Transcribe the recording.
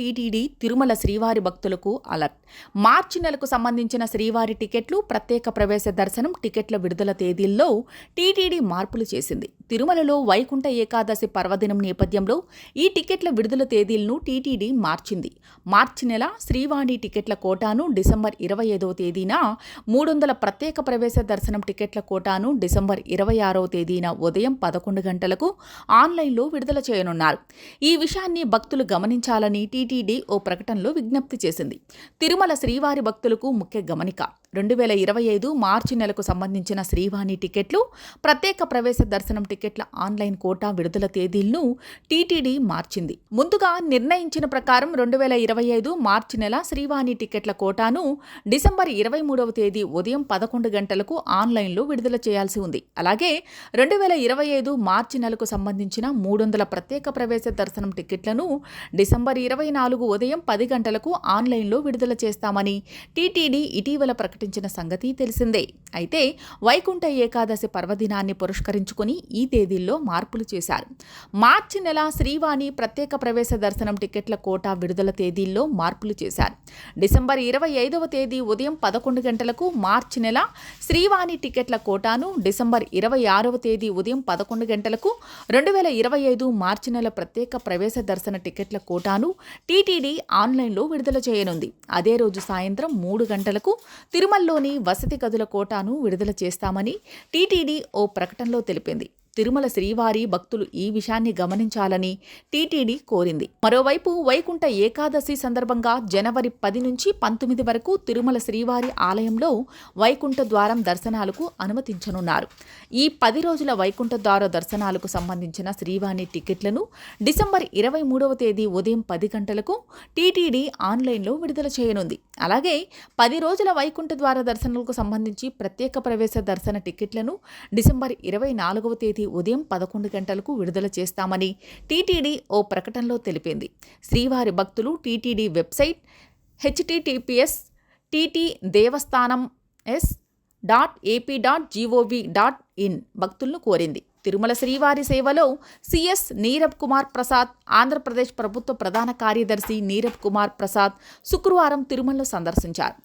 TTD Tirumala శ్రీవారి భక్తులకు alert. మార్చి నెలకు సంబంధించిన శ్రీవారి టికెట్లు ప్రత్యేక ప్రవేశ దర్శనం టికెట్ల విడుదల తేదీల్లో టీటీడీ మార్పులు చేసింది. తిరుమలలో వైకుంఠ ఏకాదశి పర్వదినం నేపథ్యంలో ఈ టికెట్ల విడుదల తేదీలను టీటీడీ మార్చింది. మార్చి నెల శ్రీవాణి టికెట్ల కోటాను డిసెంబర్ ఇరవై ఐదవ తేదీన మూడు వందల ప్రత్యేక ప్రవేశ దర్శనం టికెట్ల కోటాను డిసెంబర్ ఇరవై ఆరవ తేదీన ఉదయం పదకొండు గంటలకు ఆన్లైన్లో విడుదల చేయనున్నారు. ఈ విషయాన్ని భక్తులు గమనించాలని టీటీడీ ఓ ప్రకటనలో విజ్ఞప్తి చేసింది. తిరుమల శ్రీవారి భక్తులకు ముఖ్య గమనిక రెండు వేల ఇరవై ఐదు మార్చి నెలకు సంబంధించిన శ్రీవాణి టికెట్లు ప్రత్యేక ప్రవేశ దర్శనం టికెట్ల ఆన్లైన్ కోటా విడుదల తేదీలను టీటీడీ మార్చింది. ముందుగా నిర్ణయించిన ప్రకారం రెండు వేల ఇరవై ఐదు మార్చి నెల శ్రీవాణి టికెట్ల కోటాను డిసెంబర్ ఇరవై మూడవ తేదీ ఉదయం పదకొండు గంటలకు ఆన్లైన్లో విడుదల చేయాల్సి ఉంది. అలాగే రెండు వేల ఇరవై ఐదు మార్చి నెలకు సంబంధించిన మూడు వందల ప్రత్యేక ప్రవేశ దర్శనం టికెట్లను డిసెంబర్ ఇరవై నాలుగు ఉదయం పది గంటలకు ఆన్లైన్లో విడుదల చేస్తామని టీటీడీ ఇటీవల ప్రకటించిన సంగతి తెలిసిందే. అయితే వైకుంఠ ఏకాదశి పర్వదినాన్ని పురస్కరించుకుని ఈ తేదీల్లో మార్పులు చేశారు. మార్చి నెల శ్రీవాణి ప్రత్యేక ప్రవేశ దర్శనం టికెట్ల కోటా విడుదల తేదీల్లో మార్పులు చేశారు. డిసెంబర్ ఇరవై ఐదవ తేదీ ఉదయం పదకొండు గంటలకు మార్చి నెల శ్రీవాణి టికెట్ల కోటాను డిసెంబర్ ఇరవై ఆరవ తేదీ ఉదయం పదకొండు గంటలకు రెండు వేల ఇరవై ఐదు మార్చి నెల ప్రత్యేక ప్రవేశ దర్శన టికెట్ల కోటాను టీటీడీ ఆన్లైన్లో విడుదల చేయనుంది. అదే రోజు సాయంత్రం మూడు గంటలకు తిరుమలలోని వసతి గదుల కోటాను విడుదల చేస్తామని టీటీడీ ఓ ప్రకటనలో తెలిపింది. తిరుమల శ్రీవారి భక్తులు ఈ విషయాన్ని గమనించాలని టీటీడీ కోరింది. మరోవైపు వైకుంఠ ఏకాదశి సందర్భంగా జనవరి పది నుంచి పంతొమ్మిది వరకు తిరుమల శ్రీవారి ఆలయంలో వైకుంఠ ద్వారం దర్శనాలకు అనుమతించనున్నారు. ఈ పది రోజుల వైకుంఠ ద్వార దర్శనాలకు సంబంధించిన శ్రీవాణి టికెట్లను డిసెంబర్ ఇరవై మూడవ తేదీ ఉదయం పది గంటలకు టీటీడీ ఆన్లైన్లో విడుదల చేయనుంది. అలాగే పది రోజుల వైకుంఠ ద్వార దర్శనాలకు సంబంధించి ప్రత్యేక ప్రవేశ దర్శన టికెట్లను డిసెంబర్ ఇరవై నాలుగవ తేదీ ఉదయం పదకొండు గంటలకు విడుదల చేస్తామని టీటీడీ ఓ ప్రకటనలో తెలిపింది. శ్రీవారి భక్తులు TTD website HTTPS TT Devasthanam S dot AP dot GOV dot in భక్తులను కోరింది. తిరుమల శ్రీవారి సేవలో సిఎస్ నీరబ్ కుమార్ ప్రసాద్ ఆంధ్రప్రదేశ్ ప్రభుత్వ ప్రధాన కార్యదర్శి నీరబ్ కుమార్ ప్రసాద్ శుక్రవారం తిరుమలలో సందర్శించారు.